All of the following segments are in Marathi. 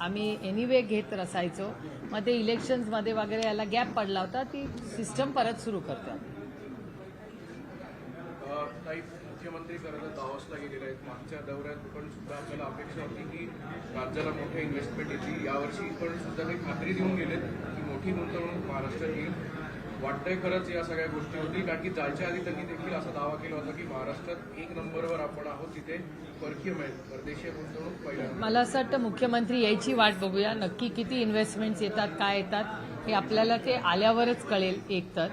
आम्ही एनिवे घेत असायचो मग ते इलेक्शन्समध्ये वगैरे याला गॅप पडला होता ती सिस्टम परत सुरू करतात. काही मुख्यमंत्री खरं तर गेलेले आहेत. मागच्या दौऱ्यात पण सुद्धा आपल्याला अपेक्षा होती की राज्याला मोठ्या इन्व्हेस्टमेंट येतील. यावर्षी पण सुद्धा ते खात्री देऊन गेलेत की मोठी गुंतवणूक महाराष्ट्रात येईल. वाटतंय खरंच या सगळ्या गोष्टी होतील कारण की जायच्या आधी त्यांनी देखील असा दावा केला होता की महाराष्ट्रात एक नंबरवर आपण आहोत तिथे परकीय परदेशीय गुंतवणूक मला असं वाटतं मुख्यमंत्री यायची वाट बघूया. नक्की किती इन्व्हेस्टमेंट्स येतात काय येतात हे आपल्याला ते आल्यावरच कळेल एक तर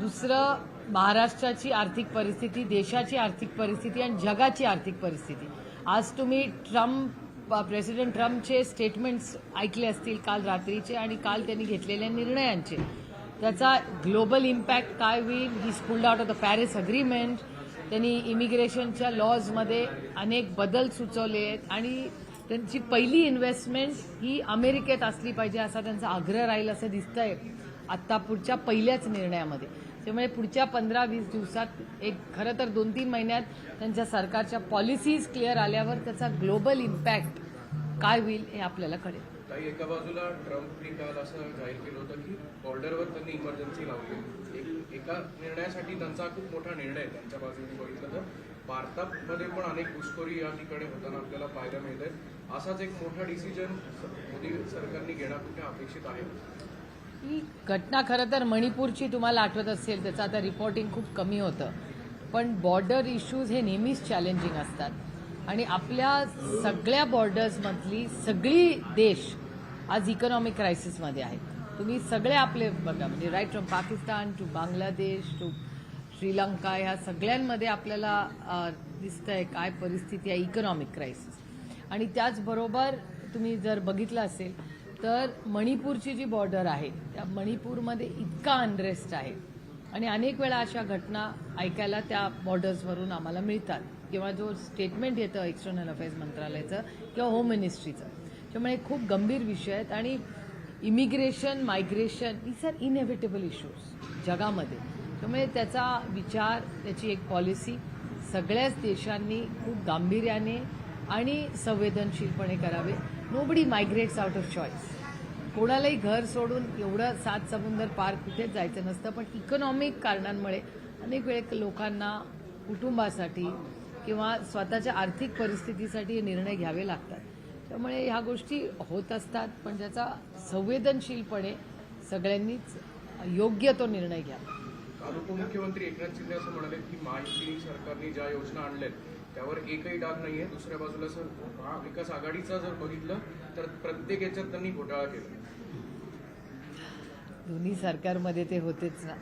दुसरं महाराष्ट्राची आर्थिक परिस्थिती देशाची आर्थिक परिस्थिती आणि जगाची आर्थिक परिस्थिती. आज तुम्ही ट्रम्प प्रेसिडेंट ट्रम्पचे स्टेटमेंट्स ऐकले असतील काल रात्रीचे आणि काल त्यांनी घेतलेल्या निर्णयांचे. त्याचा ग्लोबल इम्पॅक्ट काय होईल? He school out of the Paris agreement त्यांनी इमिग्रेशनच्या लॉजमध्ये अनेक बदल सुचवले आहेत. आणि त्यांची पहिली इन्व्हेस्टमेंट ही अमेरिकेत असली पाहिजे असा त्यांचा आग्रह राहील असं दिसतंय आत्ता पुढच्या पहिल्याच निर्णयामध्ये. त्यामुळे पुढच्या पंधरा वीस दिवसात एक खरं तर दोन तीन महिन्यात त्यांच्या सरकारच्या पॉलिसीज क्लिअर आल्यावर त्याचा ग्लोबल इम्पॅक्ट काय होईल हे आपल्याला कळेल. काही एका बाजूला ट्रम्पनी काल असं जाहीर केलं होतं की बॉर्डरवर त्यांनी इमर्जन्सी लावली. एक एका निर्णयासाठी त्यांचा खूप मोठा निर्णय आहे त्यांच्या बाजूने बघितलं तर. भारतामध्ये पण अनेक घुसखोरी या ठिकाणी होताना आपल्याला पाहायला मिळत आहे असाच एक मोठा डिसिजन मोदी सरकारने घेणं कुठे अपेक्षित आहे? ही घटना खरं तर मणिपूरची तुम्हाला आठवत असेल त्याचं आता रिपोर्टिंग खूप कमी होतं. पण बॉर्डर इश्यूज हे नेहमीच चॅलेंजिंग असतात. आणि आपल्या सगळ्या बॉर्डर्समधली सगळी देश आज इकॉनॉमिक क्रायसिसमध्ये आहेत. तुम्ही सगळे आपले बघा म्हणजे right from Pakistan to Bangladesh to Sri Lanka ह्या सगळ्यांमध्ये आपल्याला अ, दिसतंय काय परिस्थिती आहे इकॉनॉमिक क्रायसिस आणि त्याचबरोबर तुम्ही जर बघितलं असेल तर मणिपूरची जी बॉर्डर आहे त्या मणिपूरमध्ये इतका अनरेस्ट आहे. आणि अनेक वेळा अशा घटना ऐकायला त्या बॉर्डर्सवरून आम्हाला मिळतात. किंवा जो स्टेटमेंट येतं एक्सटर्नल अफेअर्स मंत्रालयाचं किंवा होम मिनिस्ट्रीचं त्यामुळे खूप गंभीर विषय आहेत आणि immigration migration is are inevitable issues जगामध्ये. त्यामुळे म्हणजे त्याचा विचार त्याची एक पॉलिसी सगळ्याच देशांनी खूप गांभीर्याने आणि संवेदनशीलपणे करावे. Nobody migrates out of choice कोणालाही घर सोडून एवढं सात समुंदर पार कुठेच जायचं नसतं पण इकॉनॉमिक कारणांमुळे अनेक वेळे लोकांना कुटुंबासाठी किंवा स्वतःच्या आर्थिक परिस्थितीसाठी हे निर्णय घ्यावे लागतात. त्यामुळे ह्या गोष्टी होत असतात पण त्याचा संवेदनशीलपणे सगळ्यांनीच योग्य तो निर्णय घ्यावा. काल उपमुख्यमंत्री एकनाथ शिंदे असं म्हणाले की महायुती सरकारने ज्या योजना आणल्यात त्यावर एकही डाग नाहीये. दुसऱ्या बाजूला सर महाविकास आघाडीचा जर बघितलं तर प्रत्येक याच्यात त्यांनी घोटाळा केला. दोन्ही सरकारमध्ये ते होतेच ना.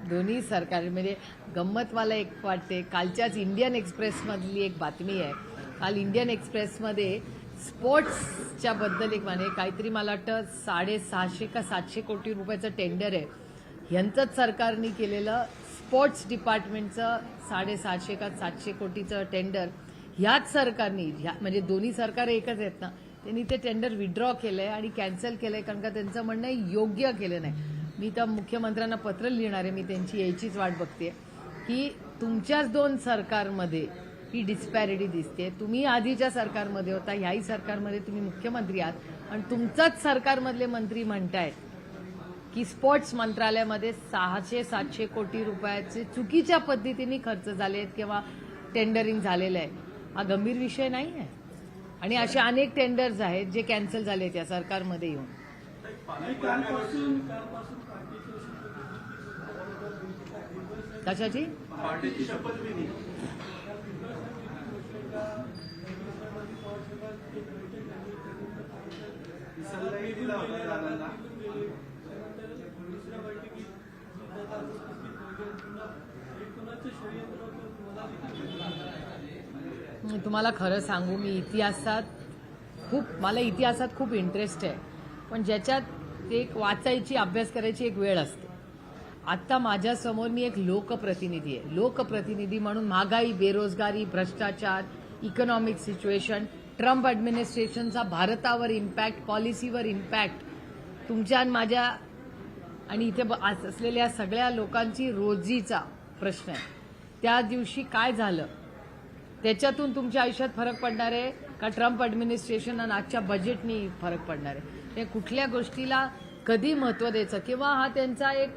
दोन्ही सरकार म्हणजे गंमत मला एक वाटते. कालच्याच इंडियन एक्सप्रेसमधली एक बातमी आहे. काल इंडियन एक्सप्रेसमध्ये स्पोर्ट्सच्या बद्दल एक म्हणे काहीतरी मला वाटतं साडेसहाशे का सातशे कोटी रुपयाचं टेंडर आहे. ह्यांचंच सरकारने केलेलं स्पोर्ट्स डिपार्टमेंटचं साडेसहाशे का सातशे कोटीचं टेंडर ह्याच सरकारने ह्या म्हणजे दोन्ही सरकार एकच आहेत ना त्यांनी ते टेंडर विड्रॉ केलंय आणि कॅन्सल केलंय कारण का त्यांचं म्हणणं आहे योग्य केलं नाही. मी तर मुख्यमंत्र्यांना पत्र लिहिणार आहे मी त्यांची यायचीच वाट बघते की तुमच्याच दोन सरकारमध्ये ही डिस्पॅरिटी दिसते. तुम्ही आधीच्या सरकारमध्ये होता ह्याही सरकारमध्ये तुम्ही मुख्यमंत्री आहात. आणि तुमचाच सरकारमधले मंत्री म्हणताय की स्पोर्ट्स मंत्रालयामध्ये सहाशे सातशे कोटी रुपयाचे चुकीच्या पद्धतीने खर्च झाले आहेत किंवा टेंडरिंग झालेलं आहे. हा गंभीर विषय नाही आहे आणि असे अनेक टेंडर्स आहेत जे कॅन्सल झाले आहेत या सरकारमध्ये येऊन. कशाची? पार्टीची शपथ घेतली सल्लाही दिला होता दादांना. दुसऱ्या बैठकीत मी तुम्हाला खरं सांगू मी इतिहासात खूप मला इतिहासात खूप इंटरेस्ट आहे. पण ज्याच्यात ते एक वाचायची अभ्यास करायची एक वेळ असते. आत्ता माझ्यासमोर मी एक लोकप्रतिनिधी आहे. लोकप्रतिनिधी म्हणून महागाई बेरोजगारी भ्रष्टाचार इकॉनॉमिक सिच्युएशन ट्रम्प ॲडमिनिस्ट्रेशनचा भारतावर इम्पॅक्ट पॉलिसीवर इम्पॅक्ट तुमच्या आणि माझ्या आणि इथे ब- असलेल्या सगळ्या लोकांची रोजीचा प्रश्न आहे. त्या दिवशी काय झालं? त्याच्यातून तुमच्या आयुष्यात फरक पडणार आहे का ट्रम्प ॲडमिनिस्ट्रेशन आणि आजच्या बजेटनी फरक पडणार आहे? ते कुठल्या गोष्टीला कधी महत्त्व द्यायचं? किंवा हा त्यांचा एक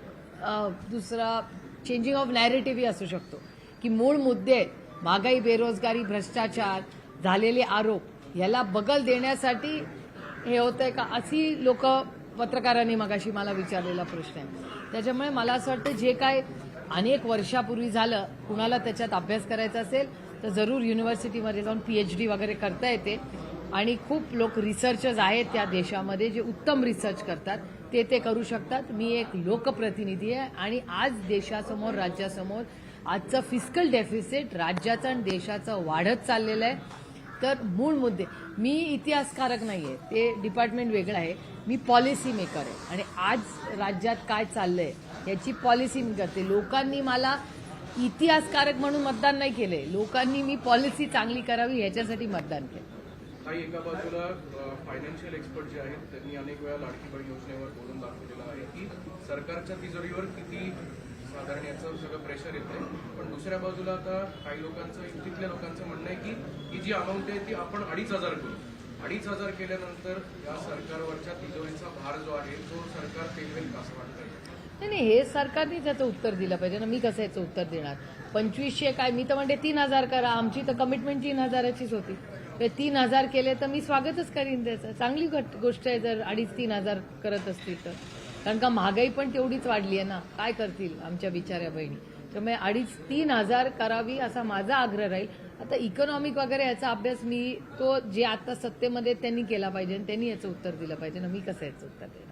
दुसरा चेंजिंग ऑफ नॅरेटिव्हही असू शकतो. की मूळ मुद्दे महागाई बेरोजगारी भ्रष्टाचार झालेले आरोप याला बगल देण्यासाठी हे होतंय का? अशी लोक पत्रकारांनी मगाशी मला विचारलेला प्रश्न आहे. त्याच्यामुळे मला असं वाटतं जे काय अनेक वर्षापूर्वी झालं कुणाला त्याच्यात अभ्यास करायचा असेल तर जरूर युनिव्हर्सिटीमध्ये जाऊन पीएच डी वगैरे करता येते. आणि खूप लोक रिसर्चर्स आहेत त्या देशामध्ये जे उत्तम रिसर्च करतात. ते ते करू शकतात. मी एक लोकप्रतिनिधी आहे आणि आज देशासमोर राज्यासमोर आजचं फिस्कल डेफिसिट राज्याचं आणि देशाचं वाढत चाललेलं आहे. तर मूळ मुद्दे मी इतिहासकारक नाही आहे ते डिपार्टमेंट वेगळं आहे. मी पॉलिसी मेकर आहे. आणि आज राज्यात काय चाललंय याची पॉलिसी मी करते. लोकांनी मला इतिहासकारक म्हणून मतदान नाही केले लोकांनी मी पॉलिसी चांगली करावी ह्याच्यासाठी मतदान केलं काही एका बाजूला फायनान्शियल एक्सपर्ट जे आहेत त्यांनी अनेक वेळा लाडकी बहीण योजनेवर बोलून दाखवलेलं आहे की सरकारच्या तिजोरीवर किती साधारण याचं सगळं प्रेशर येतंय. पण दुसऱ्या बाजूला आता काही लोकांचं युतीतल्या लोकांचं म्हणणं आहे की ही जी अमाऊंट आहे ती आपण अडीच हजार करू. अडीच हजार केल्यानंतर या सरकारवरच्या तिजोरीचा भार जो आहे तो सरकार पेलवेल असं वाटतं नाही नाही हे सरकारने त्याचं उत्तर दिलं पाहिजे ना मी कसं याचं उत्तर देणार? पंचवीसशे काय मी तर म्हणते तीन हजार करा आमची तर कमिटमेंट तीन हजाराचीच होती. तीन हजार केले तर मी स्वागतच करीन त्याचं. चांगली गोष्ट आहे जर अडीच तीन हजार करत असतील तर. कारण का महागाई पण तेवढीच वाढली आहे ना. काय करतील आमच्या बिचाऱ्या बहिणी? त्यामुळे अडीच तीन हजार करावी असा माझा आग्रह राहील. आता इकॉनॉमिक वगैरे याचा अभ्यास मी तो जे आता सत्तेमध्ये त्यांनी केला पाहिजे आणि त्यांनी याचं उत्तर दिलं पाहिजे. ना मी कसं याचं उत्तर देणार?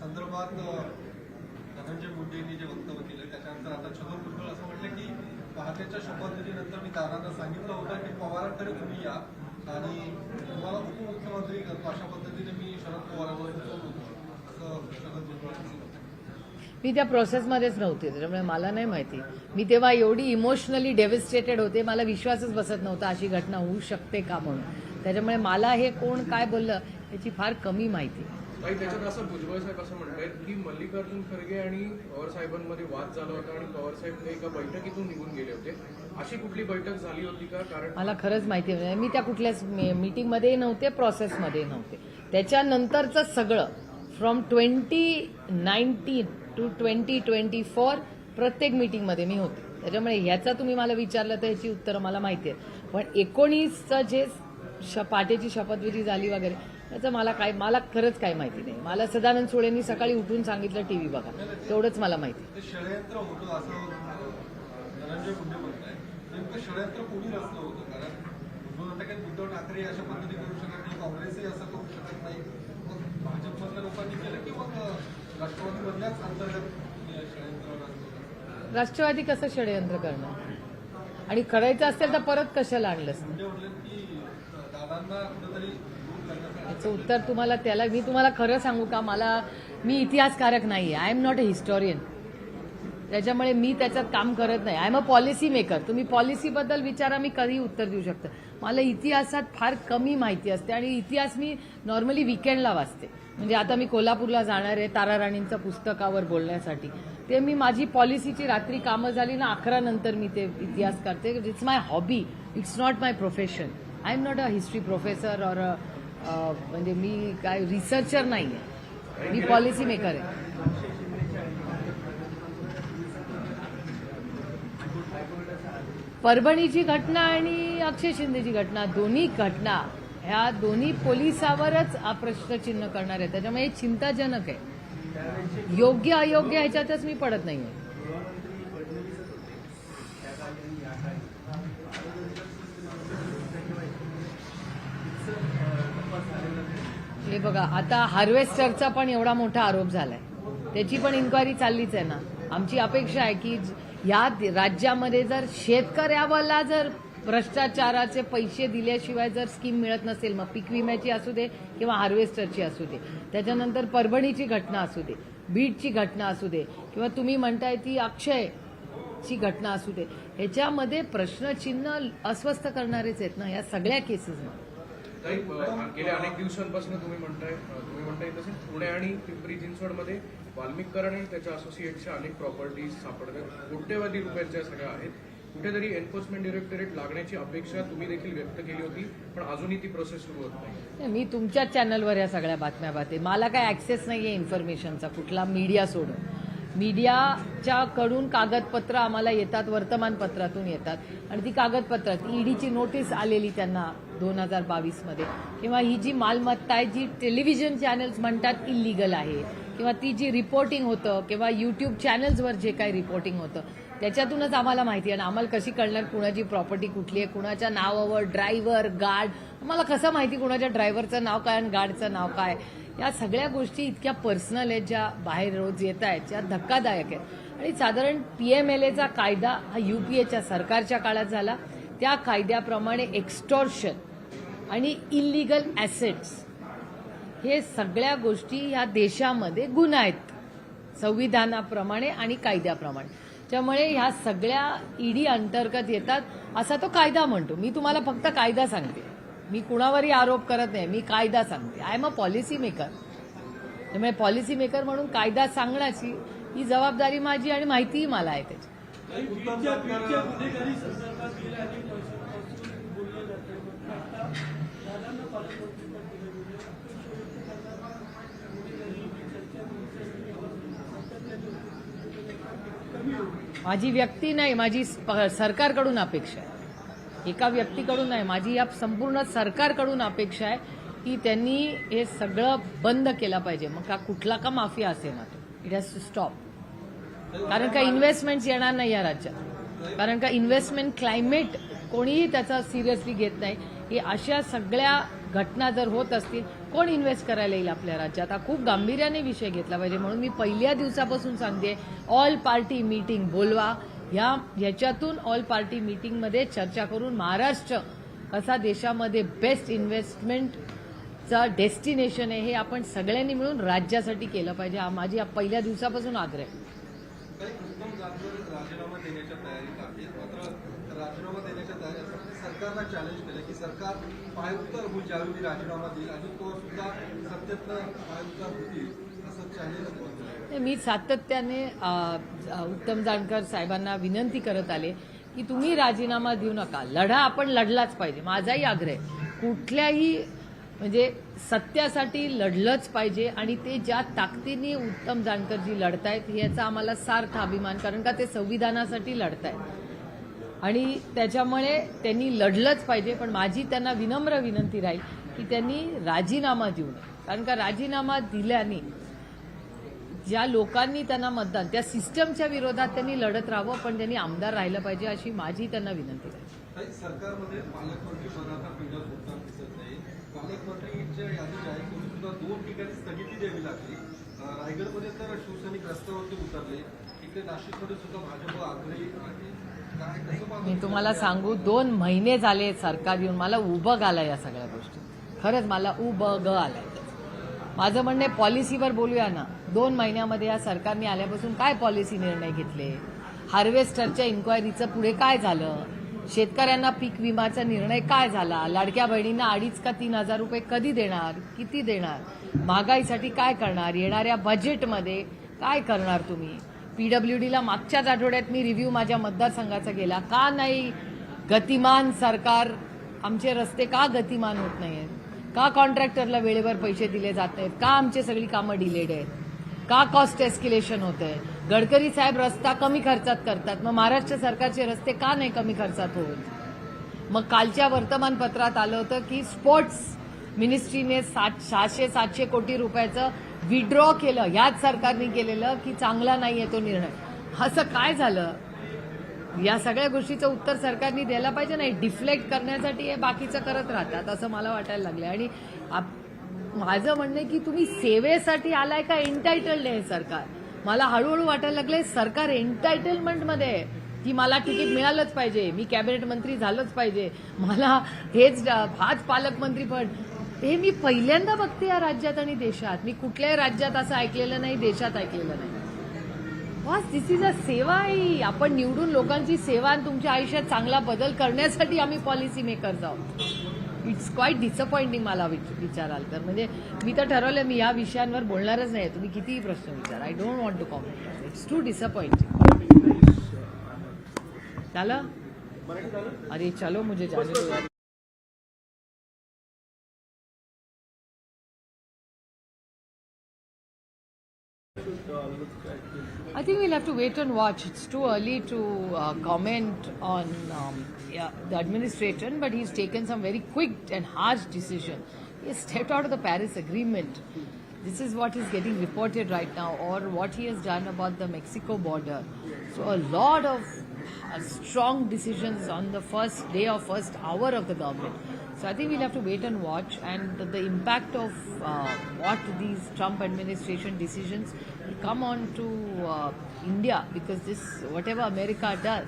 संदर्भात अ, शपथविधीनंतर मी दादांना सांगितलं होतं की पवारांकडे तुम्ही या. आणि तुम्हाला उपमुख्यमंत्री करतो. अशा पद्धतीने मी शरद पवारांवर असं छगन मी त्या प्रोसेसमध्येच नव्हते त्याच्यामुळे मला नाही माहिती. मी तेव्हा एवढी इमोशनली डेव्हिस्टेटेड होते मला विश्वासच बसत नव्हता अशी घटना होऊ शकते का म्हणून. त्याच्यामुळे मला हे कोण काय बोललं याची फार कमी माहिती. काही त्याच्यात असं भुजबळ साहेब असं म्हणतायत की मल्लिकार्जुन खरगे आणि पवार साहेबांमध्ये वाद झाला होता आणि पवार साहेब ते एका बैठकीतून निघून गेले होते. अशी कुठली बैठक झाली होती का? कारण मला खरंच माहिती नाही. मी त्या कुठल्याच मीटिंगमध्ये नव्हते प्रोसेसमध्ये नव्हते. त्याच्यानंतरचं सगळं from twenty nineteen to twenty twenty four प्रत्येक मीटिंगमध्ये मी होते. त्याच्यामुळे ह्याचा तुम्ही मला विचारलं तर ह्याची उत्तरं मला माहिती आहेत. पण एकोणीसचं जे श पाटेची शपथविधी झाली वगैरे त्याचं मला काय मला खरंच काही माहिती नाही. मला सदानंद सोळेंनी सकाळी उठून सांगितलं टीव्ही बघा. तेवढंच मला माहिती? राष्ट्रवादी कसं षडयंत्र करणार? आणि करायचं असेल तर परत कशाला आणलं याचं उत्तर तुम्हाला त्याला मी तुम्हाला खरं सांगू का? मला मी इतिहासकारक नाही आहे I am not a historian त्याच्यामुळे मी त्याच्यात काम करत नाही. I am a policy maker तुम्ही पॉलिसीबद्दल विचारा मी कधी उत्तर देऊ शकतं. मला इतिहासात फार कमी माहिती असते आणि इतिहास मी नॉर्मली विकेंडला वाचते. म्हणजे आता मी कोल्हापूरला जाणार आहे तारा राणींचं पुस्तकावर बोलण्यासाठी. ते मी माझी पॉलिसीची रात्री कामं झाली ना अकरा नंतर मी ते इतिहास करते. It's my hobby it's not my profession I am not a history professor और म्हणजे मी काय रिसर्चर नाही आहे मी पॉलिसी मेकर आहे. परभणीची घटना आणि अक्षय शिंदेची घटना दोन्ही घटना ह्या दोन्ही पोलिसावरच प्रश्नचिन्ह करणार आहे. त्याच्यामुळे चिंताजनक आहे. योग्य अयोग्य ह्याच्यातच मी पडत नाहीये. हे बघा आता हार्वेस्टरचा पण एवढा मोठा आरोप झालाय. त्याची पण इन्क्वायरी चाललीच आहे ना. आमची अपेक्षा आहे की या राज्यामध्ये जर शेतकऱ्याला जर भ्रष्टाचाराचे पैसे दिल्याशिवाय जर स्कीम मिळत नसेल मग पीक विम्याची असू दे किंवा हार्वेस्टरची असू दे त्याच्यानंतर परभणीची घटना असू दे बीडची घटना असू दे किंवा तुम्ही म्हणताय ती अक्षय ची घटना असू दे ह्याच्यामध्ये प्रश्नचिन्ह अस्वस्थ करणारेच आहेत ना या सगळ्या केसेसमध्ये गेल्या अनेक दिवसांपासून तुम्ही म्हणताय तुम्ही म्हणताय तसे पुणे आणि पिंपरी चिंचवडमध्ये वाल्मिकरण आणि त्याच्या असोसिएटच्या अनेक प्रॉपर्टीज सापडतात. कोट्यवधी रुपयांच्या सगळ्या आहेत. कुठेतरी एन्फोर्समेंट डिरेक्टरेट लागण्याची अपेक्षा तुम्ही देखील व्यक्त केली होती पण अजूनही ती प्रोसेस सुरू होत नाही. नाही, मी तुमच्याच चॅनलवर या सगळ्या बातम्या पाहते. मला काय ऍक्सेस नाहीये इन्फॉर्मेशनचा कुठला मीडिया सोडून. मीडियाच्या कडून कागदपत्र आम्हाला येतात वर्तमानपत्रातून येतात. आणि ती कागदपत्र ईडीची नोटीस आलेली त्यांना दोन हजार बावीसमध्ये. किंवा ही जी मालमत्ता आहे जी टेलिव्हिजन चॅनल्स म्हणतात इलिगल आहे किंवा ती जी रिपोर्टिंग होतं किंवा युट्यूब चॅनल्सवर जे काही रिपोर्टिंग होतं त्याच्यातूनच आम्हाला माहिती आहे. आणि आम्हाला कशी कळणार कुणाची प्रॉपर्टी कुठली आहे कुणाच्या नावावर ड्रायव्हर गार्ड आम्हाला कसं माहिती कुणाच्या ड्रायव्हरचं नाव काय आणि गार्डचं नाव काय? या सगळ्या गोष्टी इतक्या पर्सनल आहेत ज्या बाहेर रोज येत आहेत ज्या धक्कादायक आहेत. आणि साधारण पी एम एल एचा कायदा हा युपीएच्या सरकारच्या काळात झाला. त्या कायद्याप्रमाणे एक्स्टॉर्शन आणि इलिगल ॲसेट्स हे सगळ्या गोष्टी ह्या देशामध्ये गुन्हा आहेत. संविधानाप्रमाणे आणि कायद्याप्रमाणे. त्यामुळे ह्या सगळ्या ईडी अंतर्गत येतात. असा तो कायदा म्हणतो. मी तुम्हाला फक्त कायदा सांगते. मी कुणावरही आरोप करत नाही मी कायदा सांगते. I am a policy maker त्यामुळे पॉलिसी मेकर म्हणून कायदा सांगण्याची ही जबाबदारी माझी आणि माहितीही मला आहे त्याची. माझी व्यक्ती नाही माझी सरकारकडून अपेक्षा आहे. एका व्यक्तीकडून नाही माझी या संपूर्ण सरकारकडून अपेक्षा आहे की त्यांनी हे सगळं बंद केलं पाहिजे. मग का कुठला का माफिया असे ना तो इट हॅज टू स्टॉप कारण का इन्व्हेस्टमेंट येणार नाही या राज्यात. कारण का इन्व्हेस्टमेंट क्लायमेट कोणीही त्याचा सिरियसली घेत नाही. ही अशा सगळ्या घटना जर होत असतील कोण इन्व्हेस्ट करायला येईल आपल्या राज्यात? हा खूप गांभीर्याने विषय घेतला पाहिजे. म्हणून मी पहिल्या दिवसापासून सांगते ऑल पार्टी मीटिंग बोलवा. या याच्यातून ऑल पार्टी मीटिंगमध्ये चर्चा करून महाराष्ट्र कसा देशामध्ये बेस्ट इन्व्हेस्टमेंटचा डेस्टिनेशन आहे हे आपण सगळ्यांनी मिळून राज्यासाठी केलं पाहिजे. हा माझी पहिल्या दिवसापासून आग्रह आहे. राजीनामा देण्याच्या तयारीत आहे. मात्र राजीनामा देण्याच्या तयारी असताना सरकारला चॅलेंज केलं की सरकार पायउत्तर होईल ज्यावेळी राजीनामा देईल. आणि तो सुद्धा सत्तेतनं पायउत्तर होतील असं चॅलेंज मी सातत्याने उत्तम जानकर साहेबांना विनंती करत आले की तुम्ही राजीनामा देऊ नका. लढा आपण लढलाच पाहिजे. माझाही आग्रह कुठल्याही म्हणजे सत्यासाठी लढलंच पाहिजे आणि ते ज्या ताकदीने उत्तम जानकरजी लढतायत याचा आम्हाला सार्थ अभिमान कारण का ते संविधानासाठी लढतायत. आणि त्याच्यामुळे त्यांनी लढलंच पाहिजे पण माझी त्यांना विनम्र विनंती राहील की त्यांनी राजीनामा देऊ नये. कारण का राजीनामा दिल्याने ज्या लोकांनी त्यांना मतदान त्या सिस्टमच्या विरोधात त्यांनी लढत राहावं पण त्यांनी आमदार राहिलं पाहिजे अशी माझी त्यांना विनंती आहे. सरकारमध्ये पालकमंत्री पदाचा पिंजर होताना दिसत नाही. पालकमंत्रीच्या यादी जाहीर करून सुद्धा दोन ठिकाणी स्थगिती द्यावी लागली. रायगडमध्ये तर शिवसैनिक रस्त्यावरती उतरले इकडे नाशिकमध्ये सुद्धा भाजप आग्रही मी तुम्हाला सांगू दोन महिने झाले सरकार येऊन मला उबग आला या सगळ्या गोष्टी. खरंच मला उबग आलाय. माझं म्हणणे पॉलिसीवर बोलूया ना. दोन महिन्यामध्ये या सरकारने आल्यापासून काय पॉलिसी निर्णय घेतले? हार्वेस्टरच्या इन्क्वायरीचं पुढे काय झालं? शेतकऱ्यांना पीक विमाचा निर्णय काय झाला? लाडक्या बहिणींना अडीच का तीन हजार रुपये कधी देणार? किती देणार? महागाईसाठी काय करणार? येणाऱ्या बजेटमध्ये काय करणार तुम्ही? पीडब्ल्यूडीला मागच्याच आठवड्यात मी रिव्ह्यू माझ्या मतदारसंघाचा गेला का नाही? गतिमान सरकार आमचे रस्ते का गतिमान होत नाही आहेत का कॉन्ट्रॅक्टरला वेळेवर पैसे दिले जात नाहीत का आमची सगळी कामं डिलेड आहेत? का कॉस्ट एस्किलेशन होत आहे गडकरी साहेब रस्ता कमी खर्चात करतात. मग महाराष्ट्र सरकारचे रस्ते का नाही कमी खर्चात होत? मग कालच्या वर्तमानपत्रात आलं होतं की स्पोर्ट्स मिनिस्ट्रीने सात सहाशे सातशे कोटी रुपयाचं विड्रॉ केलं. ह्याच सरकारने केलेलं की चांगला नाही आहे तो निर्णय. असं काय झालं? या सगळ्या गोष्टीचं उत्तर सरकारने द्यायला पाहिजे नाही. डिफ्लेक्ट करण्यासाठी हे बाकीचं करत राहतात असं मला वाटायला लागलं आणि आप- माझं म्हणणं आहे की तुम्ही सेवेसाठी आलाय का एन्टायटल्ड आहे सरकार? मला हळूहळू वाटायला लागलंय सरकार एन्टायटलमेंटमध्ये आहे. की मला तिकीट मिळालंच पाहिजे मी कॅबिनेट मंत्री झालंच पाहिजे. मला हेच हाच पालकमंत्री पण. हे मी पहिल्यांदा बघते या राज्यात आणि देशात. मी कुठल्याही राज्यात असं ऐकलेलं नाही देशात ऐकलेलं नाही. वास दिस इज अ सेवा आहे. आपण निवडून लोकांची सेवा आणि तुमच्या आयुष्यात चांगला बदल करण्यासाठी आम्ही पॉलिसी मेकर आहोत इट्स क्वाईट डिसअपॉइंटिंग मला विच- विचाराल तर. म्हणजे मी तर ठरवलं मी या विषयांवर बोलणारच नाही तुम्ही कितीही प्रश्न विचारा. I don't want to comment it's too disappointing झालं? अरे चलो मुझे जाने दो. I think we'll have to wait and watch. It's too early to uh, comment on um, yeah, the administration, but he's taken some very quick and harsh decision. He has stepped out of the Paris Agreement. This is what is getting reported right now, or what he has done about the Mexico border. So a lot of uh, strong decisions on the first day or first hour of the government. So I think we'll have to wait and watch, and the, impact of uh, what these Trump administration decisions will come on to uh, India because this whatever America does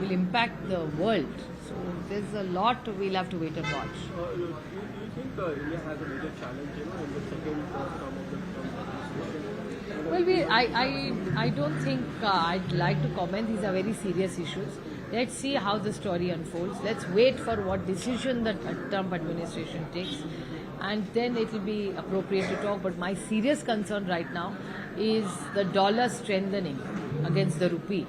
will impact the world. So there's a lot we'll have to wait and watch. Uh, do, you, do you think uh, India has a major challenge, you know, in the second uh, term of the Trump administration? Well, we, I, I, I don't think uh, I'd like to comment. These are very serious issues. Let's see how the story unfolds. Let's wait for what decision the Trump administration takes, and then it will be appropriate to talk. But my serious concern right now is the dollar strengthening against the rupee.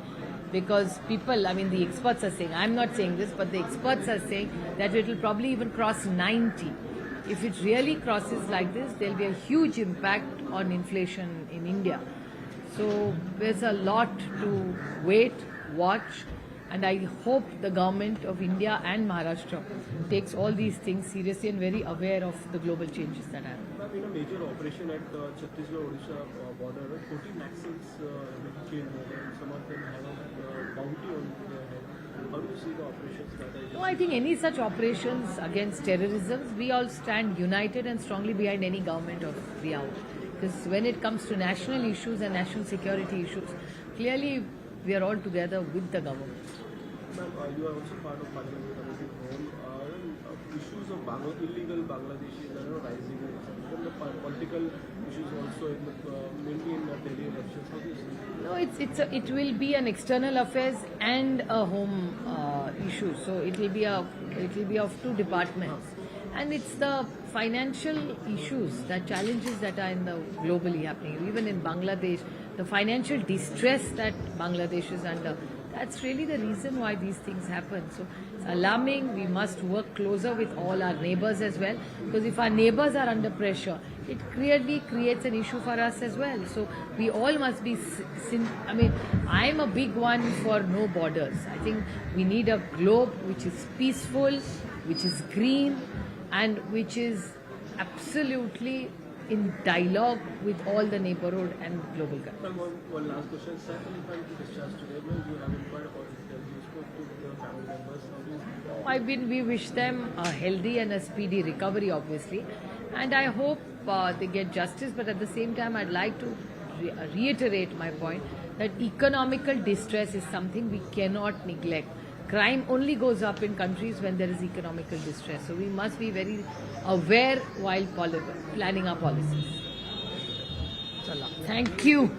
Because people, I mean, the experts are saying, I'm not saying this, but the experts are saying that it will probably even cross 90. If it really crosses like this, there'll be a huge impact on inflation in India. So there's a lot to wait, watch, and I hope the government of India and Maharashtra takes all these things seriously and very aware of the global changes that happen. Ma'am, in a major operation at uh, Chhattisgarh-Odisha uh, border, 14 Naxals uh, killed, and some of them have a uh, bounty on their head. How do you see the operations that are No, I think any such operations against terrorism, we all stand united and strongly behind any government of the hour. Because when it comes to national issues and national security issues, clearly we are all together with the government. Ma'am, uh, you are also part of Parliamentary Committee Home. Uh, issues of Bangla- illegal Bangladeshis that are rising, and the political issues also in the, uh, mainly in the Delhi elections. How do you see? No, it's it's a, it will be an external affairs and a home uh, issue. So it will be a it will be of two departments, and it's the financial issues, the challenges that are in the globally happening. Even in Bangladesh, the financial distress that Bangladesh is under. That's really the reason why these things happen. So it's alarming. We must work closer with all our neighbors as well, because if our neighbors are under pressure, it clearly creates an issue for us as well. So we all must be. I mean, I'm a big one for no borders. I think we need a globe which is peaceful, which is green, and which is absolutely in dialogue with all the neighborhood and global countries. One, one last question. Saif Ali Khan to discharge today. You have inquired about it. You spoke to the family members. How do you I mean, we wish them a healthy and a speedy recovery, obviously, and I hope uh, they get justice. But at the same time, I'd like to re- reiterate my point that economical distress is something we cannot neglect. Crime only goes up in countries when there is economical distress. So we must be very aware while planning our policies. Thank you.